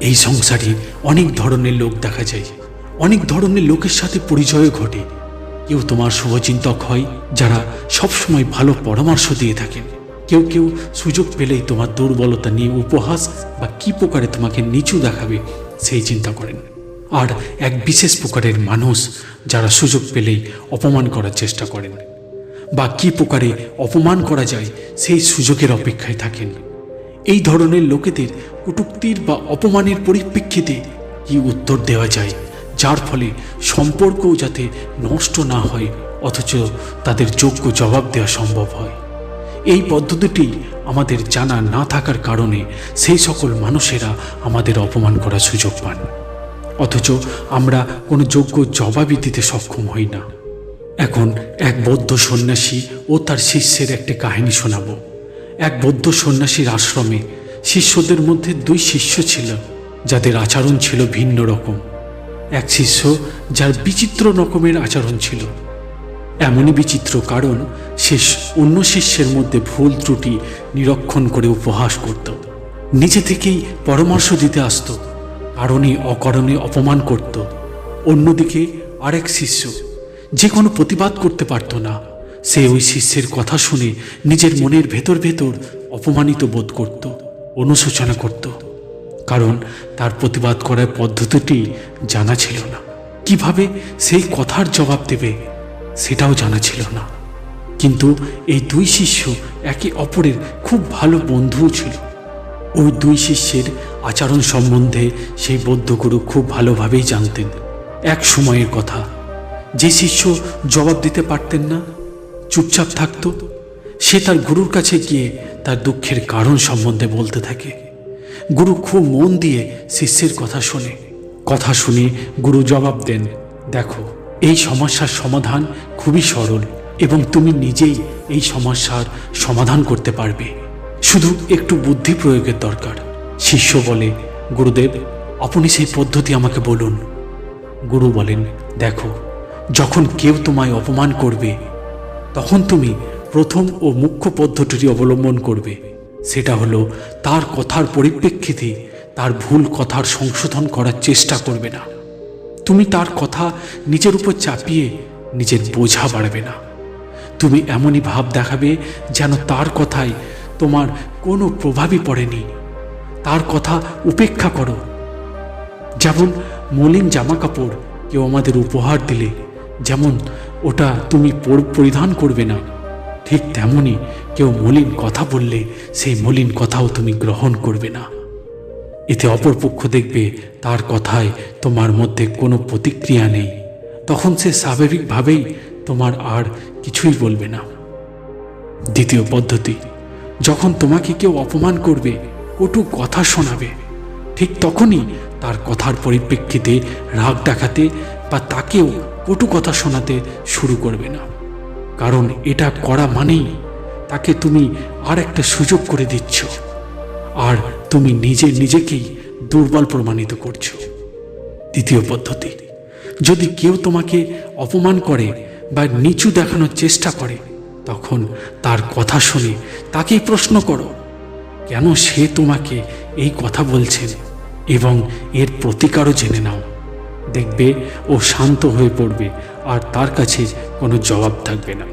এই সংসারে অনেক ধরনের লোক দেখা যায়। অনেক ধরনের লোকের সাথে পরিচয় ঘটে। কেউ তোমার শুভচিন্তক হয়, যারা সবসময় ভালো পরামর্শ দিয়ে থাকেন। কেউ কেউ সুযোগ পেলেই তোমার দুর্বলতা নিয়ে উপহাস বা কি প্রকারে তোমাকে নিচু দেখাবে, সেই চিন্তা করেন। আর এক বিশেষ প্রকারের মানুষ যারা সুযোগ পেলেই অপমান করার চেষ্টা করেন। বা কি প্রকারে অপমান করা যায়, সেই সুযোগের অপেক্ষায় থাকেন। এই ধরনের লোকেদের কটুক্তির বা অপমানের পরিপ্রেক্ষিতে কি উত্তর দেওয়া যায়? যার ফলে সম্পর্কও যাতে নষ্ট না হয়, অথচ তাদের যোগ্য জবাব দেওয়া সম্ভব হয়। এই পদ্ধতিটি আমাদের জানা না থাকার কারণে সেই সকল মানুষেরা আমাদের অপমান করার সুযোগ পান। অথচ আমরা কোনো যোগ্য জবাবই দিতে সক্ষম হই না। এখন এক বৌদ্ধ সন্ন্যাসী ও তার শিষ্যের একটি কাহিনী শোনাব। এক বৌদ্ধ সন্ন্যাসীর আশ্রমে শিষ্যদের মধ্যে দুই শিষ্য ছিল, যাদের আচরণ ছিল ভিন্ন রকম। এক শিষ্য যার বিচিত্র রকমের আচরণ ছিল। এমনই বিচিত্র কারণ সে অন্য শিষ্যের মধ্যে ভুল ত্রুটি নিরক্ষণ করে উপহাস করত। নিজে থেকেই পরামর্শ দিতে আসতো, কারণে অকারণে অপমান করত। অন্যদিকে আরেক শিষ্য যে কোনো প্রতিবাদ করতে পারত না সে ওই শিষ্যের কথা শুনে নিজের মনের ভেতর ভেতর অপমানিত বোধ করত, অনুশোচনা করত। কারণ তার প্রতিবাদ করার পদ্ধতিটি জানা ছিল না। কীভাবে সেই কথার জবাব দেবে সেটাও জানা ছিল না। কিন্তু এই দুই শিষ্য একে অপরের খুব ভালো বন্ধুও ছিল। ওই দুই শিষ্যের আচরণ সম্বন্ধে সেই বৌদ্ধগুরু খুব ভালোভাবেই জানতেন। এক সময়ের কথা, যে শিষ্য জবাব দিতে পারতেন না চুপচাপ থাকত। সে তার গুরুর কাছে গিয়ে তার দুঃখের কারণ সম্বন্ধে বলতে থাকে। গুরু খুব মন দিয়ে শিষ্যের কথা শোনে। কথা শুনে গুরু জবাব দেন, দেখো, এই সমস্যার সমাধান খুবই সরল এবং তুমি নিজেই এই সমস্যার সমাধান করতে পারবে। শুধু একটু বুদ্ধি প্রয়োগের দরকার। শিষ্য বলে, গুরুদেব, আপনি সেই পদ্ধতি আমাকে বলুন। গুরু বলেন, দেখো, যখন কেউ তোমায় অপমান করবে তখন তুমি প্রথম ও মুখ্য পদ্ধতিটি অবলম্বন করবে। সেটা হলো, তার কথার পরিপ্রেক্ষিতে তার ভুল কথার সংশোধন করার চেষ্টা করবে না। তুমি তার কথা নিজের উপর চাপিয়ে নিজের বোঝা বাড়বে না। তুমি এমনই ভাব দেখাবে যেন তার কথায় তোমার কোনো প্রভাবই পড়েনি। তার কথা উপেক্ষা করো। যেমন মলিন জামা কাপড় কেউ আমাদের উপহার দিলে, যেমন ওটা তুমি পরিধান করবে না। ঠিক তেমনই কেউ মলিন কথা বললে সেই মলিন কথাও তুমি গ্রহণ করবে না। এতে অপরপক্ষ দেখবে তার কথায় তোমার মধ্যে কোনো প্রতিক্রিয়া নেই। তখন সে স্বাভাবিকভাবেই তোমার আর কিছুই বলবে না। দ্বিতীয় পদ্ধতি, যখন তোমাকে কেউ অপমান করবে, কটু কথা শোনাবে। ঠিক তখনই তার কথার পরিপ্রেক্ষিতে রাগ দেখাতে বা তাকেও কটু কথা শোনাতে শুরু করবে না। কারণ এটা করা মানেই তাকে তুমি আর একটা সুযোগ করে দিচ্ছ। আর তুমি নিজে নিজেকেই দুর্বল প্রমাণিত করছ। দ্বিতীয় পদ্ধতি, যদি কেউ তোমাকে অপমান করে বা নিচু দেখানোর চেষ্টা করে, তখন তার কথা শুনে তাকেই প্রশ্ন করো, কেন সে তোমাকে এই কথা বলছেন এবং এর প্রতিকারও জেনে নাও। দেখবে ও শান্ত হয়ে পড়বে আর তার কাছে কোনো জবাব থাকবে না।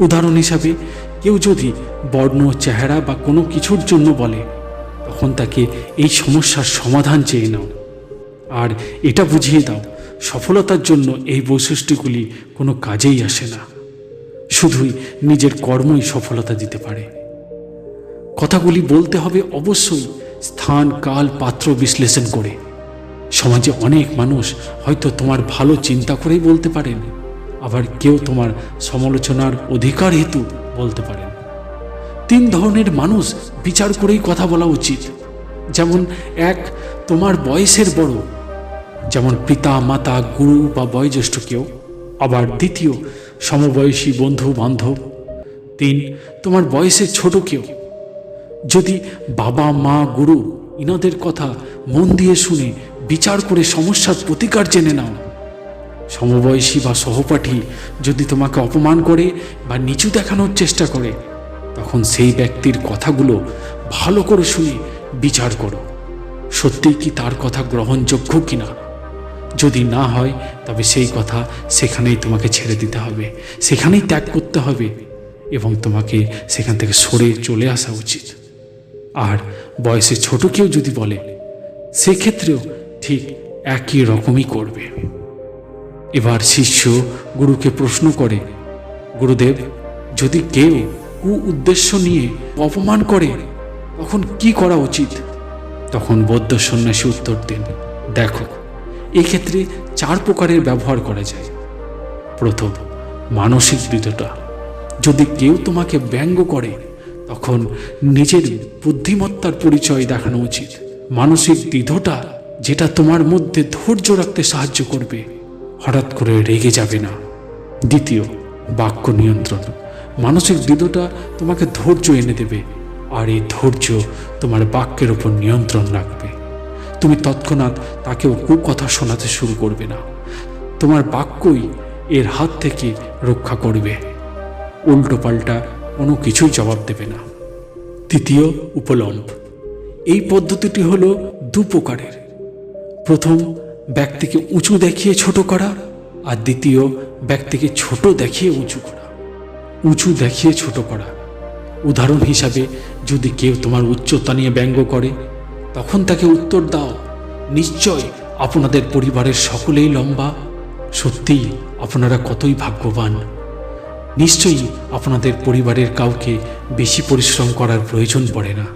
উদাহরণ হিসাবে, কেউ যদি বর্ণ, চেহারা বা কোনো কিছুর জন্য বলে, তখন তাকে এই সমস্যার সমাধান চেয়ে নাও। আর এটা বুঝিয়ে দাও, সফলতার জন্য এই বৈশিষ্ট্যগুলি কোনো কাজেই আসে না। শুধুই নিজের কর্মই সফলতা দিতে পারে। কথাগুলি বলতে হবে অবশ্যই স্থান, কাল, পাত্র বিশ্লেষণ করে। সমাজে অনেক মানুষ হয়তো তোমার ভালো চিন্তা করেই বলতে পারেন, আবার কেউ তোমার সমালোচনার অধিকার হেতু বলতে পারেন। তিন ধরনের মানুষ বিচার করেই কথা বলা উচিত। যেমন এক, তোমার বয়সের বড়। যেমন পিতা, মাতা, গুরু বা বয়োজ্যেষ্ঠ কেউ। আবার দ্বিতীয়, সমবয়সী বন্ধু, বান্ধব। তিন, তোমার বয়সের ছোট কেউ। যদি বাবা, মা, গুরু ইনাদের কথা মন দিয়ে শুনে বিচার করে সমস্যার প্রতিকার জেনে নাও। সমবয়সী বা সহপাঠী যদি তোমাকে অপমান করে বা নিচু দেখানোর চেষ্টা করে, তখন সেই ব্যক্তির কথাগুলো ভালো করে শুনে বিচার করো। সত্যিই কি তার কথা গ্রহণযোগ্য কিনা? যদি না হয়, তবে সেই কথা সেখানেই তোমাকে ছেড়ে দিতে হবে, সেখানেই ত্যাগ করতে হবে এবং তোমাকে সেখান থেকে সরে চলে আসা উচিত। আর বয়সে ছোট কেউ যদি বলে, সেক্ষেত্রেও ঠিক একই রকমই করবে। এবার শিষ্য গুরুকে প্রশ্ন করে, গুরুদেব, যদি কেউ কু উদ্দেশ্য নিয়ে অপমান করে, তখন কি করা উচিত? তখন বৌদ্ধ সন্ন্যাসী উত্তর দেন, দেখো, এক্ষেত্রে চার প্রকারের ব্যবহার করা যায়। প্রথম, মানসিক দৃঢ়তা। যদি কেউ তোমাকে ব্যঙ্গ করে, তখন নিজের বুদ্ধিমত্তার পরিচয় দেখানো উচিত। মানসিক দৃঢ়তা যেটা তোমার মধ্যে ধৈর্য রাখতে সাহায্য করবে, হঠাৎ করে রেগে যাবে না। দ্বিতীয়, বাক্য নিয়ন্ত্রণ। মানসিক দৃঢ়তা তোমাকে ধৈর্য এনে দেবে, আর এই ধৈর্য তোমার বাক্যের উপর নিয়ন্ত্রণ রাখবে। তুমি তৎক্ষণাৎ তাকেও কুকথা শোনাতে শুরু করবে না। তোমার বাক্যই এর হাত থেকে রক্ষা করবে। উল্টো পাল্টা কোনো কিছুই জবাব দেবে না। তৃতীয়, উপলম্ব। এই পদ্ধতিটি হলো দু প্রকারের প্রথম, ব্যক্তিকে উঁচু দেখিয়ে ছোট করা আর দ্বিতীয়, ব্যক্তিকে ছোট দেখিয়ে উঁচু করা। উঁচু দেখিয়ে ছোট করা। উদাহরণ হিসাবে, যদি কেউ তোমার উচ্চতা নিয়ে ব্যঙ্গ করে, তখন তাকে উত্তর দাও, নিশ্চয় আপনাদের পরিবারের সকলেই লম্বা। সত্যিই আপনারা কতই ভাগ্যবান। নিশ্চয়ই আপনাদের পরিবারের কাউকে বেশি পরিশ্রম করার প্রয়োজন পড়ে না।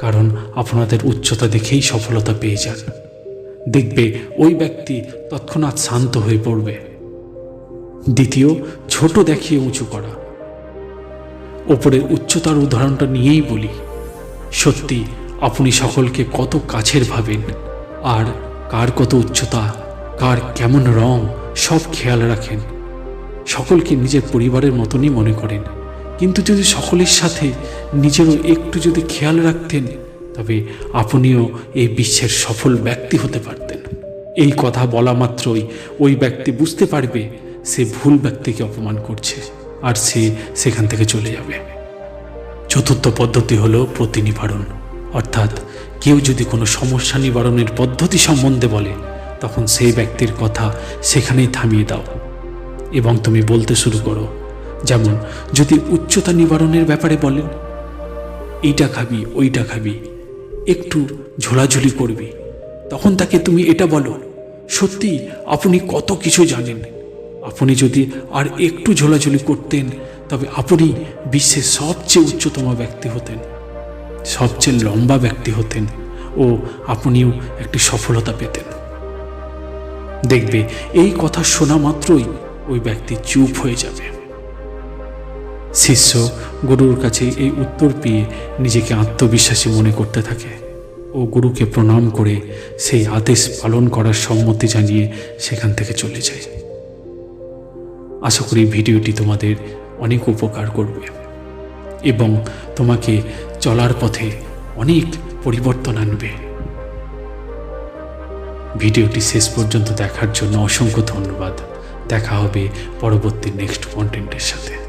কারণ আপনাদের উচ্চতা দেখেই সফলতা পেয়ে যান। দেখবে ওই ব্যক্তি তৎক্ষণাৎ শান্ত হয়ে পড়বে। দ্বিতীয়, ছোট দেখিয়ে উঁচু করা। ওপরের উচ্চতার উদাহরণটা নিয়েই বলি। সত্যি, আপনি সকলকে কত কাছের ভাবেন, আর কার কত উচ্চতা, কার কেমন রং, সব খেয়াল রাখেন। সকলকে নিজের পরিবারের মতনই মনে করেন। কিন্তু যদি সকলের সাথে নিজেরও একটু যদি খেয়াল রাখতেন তবে আপনিও এই বিশ্বের সফল ব্যক্তি হতে পারতেন। এই কথা বলা মাত্রই ওই ব্যক্তি বুঝতে পারবে সে ভুল ব্যক্তিকে অপমান করছে আর সে সেখান থেকে চলে যাবে। চতুর্থ পদ্ধতি হলো প্রতিনিবারণ অর্থাৎ কেউ যদি কোনো সমস্যা নিবারণের পদ্ধতি সম্বন্ধে বলে, তখন সেই ব্যক্তির কথা সেখানেই থামিয়ে দাও। এবং তুমি বলতে শুরু করো, যেমন, যদি উচ্চতা নিবারণের ব্যাপারে বলেন, এইটা খাবি, ওইটা খাবি একটু ঝোলাঝুলি করবে। তখন তাকে তুমি এটা বলো, সত্যি আপনি কত কিছু জানেন। আপনি যদি আর একটু ঝোলাঝুলি করতেন, তবে আপনি বিশ্বের সবচেয়ে উচ্চতম ব্যক্তি হতেন, সবচেয়ে লম্বা ব্যক্তি হতেন ও আপনিও একটি সফলতা পেতেন। দেখবে, এই কথা শোনা মাত্রই ওই ব্যক্তি চুপ হয়ে যাবে। শিষ্য গুরুর কাছে এই উত্তর পেয়ে নিজেকে আত্মবিশ্বাসী মনে করতে থাকে ও গুরুকে প্রণাম করে সেই আদেশ পালন করার সম্মতি জানিয়ে সেখান থেকে চলে যায়। আশা করি ভিডিওটি তোমাদের অনেক উপকার করবে এবং তোমাকে চলার পথে অনেক পরিবর্তন আনবে। ভিডিওটি শেষ পর্যন্ত দেখার জন্য অসংখ্য ধন্যবাদ। দেখা হবে পরবর্তী নেক্সট কন্টেন্টের সাথে।